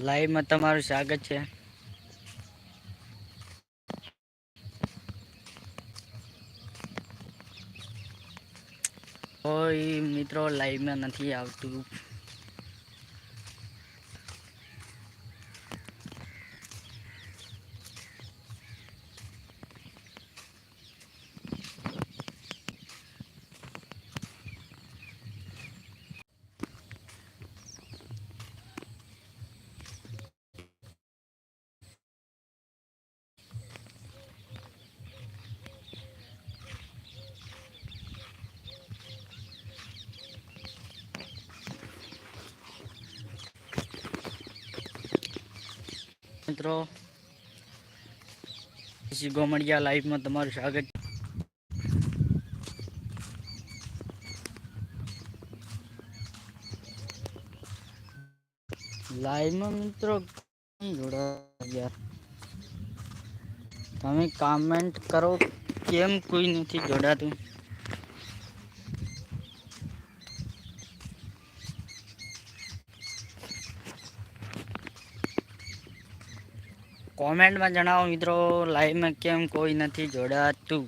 લાઈવમાં તમારું સ્વાગત છે. કોઈ મિત્રો લાઈવમાં નથી આવતું. મિત્રો. પછી ગોમડિયા લાઈવમાં તમારું સ્વાગત. લાઈવમાં મિત્રો જોડાયા તમે કમેન્ટ કરો, કેમ કોઈ નથી જોડાતું? કોમેન્ટમાં જણાવો મિત્રો. લાઈવમાં કેમ કોઈ નથી જોડાતું?